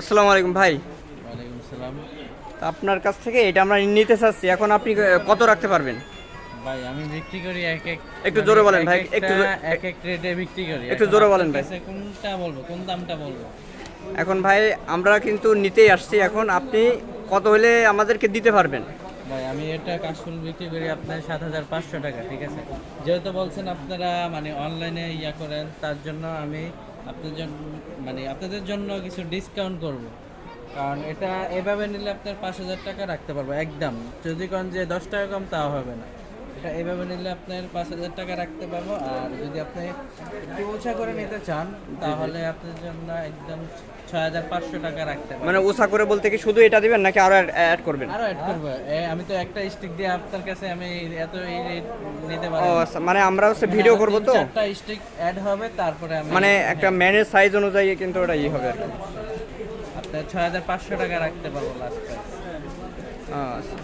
আসসালামু আলাইকুম ভাই। ওয়ালাইকুম সালাম। তা আপনার কাছ থেকে এটা আমরা নিতে চাচ্ছি এখন আপনি কত রাখতে পারবেন? ভাই আমি বিক্রি করি এক এক একটু জোরে বলেন ভাই, একটু এক এক রেটে বিক্রি করি। একটু জোরে বলেন ভাই। কোনটা বলব? কোন দামটা বলব? এখন ভাই আমরা কিন্তু নিতেই আসছি এখন আপনি কত হলে আমাদেরকে দিতে পারবেন? ভাই আমি এটা কাশফুল বিক্রি করি আপনার সাত হাজার পাঁচশো টাকা ঠিক আছে? যেহেতু বলছেন আপনারা মানে অনলাইনে ইয়া করেন তার জন্য আমি আপনাদের জন্য মানে আপনাদের জন্য কিছু ডিসকাউন্ট করব। কারণ এটা এভাবে নিলে আপনার পাঁচ হাজার টাকা রাখতে পারব, একদম। যদি কোন যে দশ টাকা কম, তাও হবে না। এটা এভাবে নিলে আপনার পাঁচ হাজার টাকা রাখতে পারব। আর যদি আপনি একটু উঁচা করে নিতে চান তাহলে আপনার জন্য একদম ছয় হাজার পাঁচশো টাকা রাখতে পারব। মানে ওসা করে বলতে কি শুধু এটা দিবেন নাকি আরও অ্যাড করবেন? আরও অ্যাড করব। আমি তো একটা স্টিক দিয়ে আপনার কাছে আমি এত এই রেট নিতে ও পারি আচ্ছা, মানে আমরা হচ্ছে ভিডিও করব তো? চারটা স্টিক অ্যাড হবে তারপরে আমি মানে একটা ম্যানের সাইজ অনুযায়ী কিন্তু ওটা ই হবে আর কি। আপনার ছয় হাজার পাঁচশো টাকা রাখতে পারব লাস্ট আচ্ছা।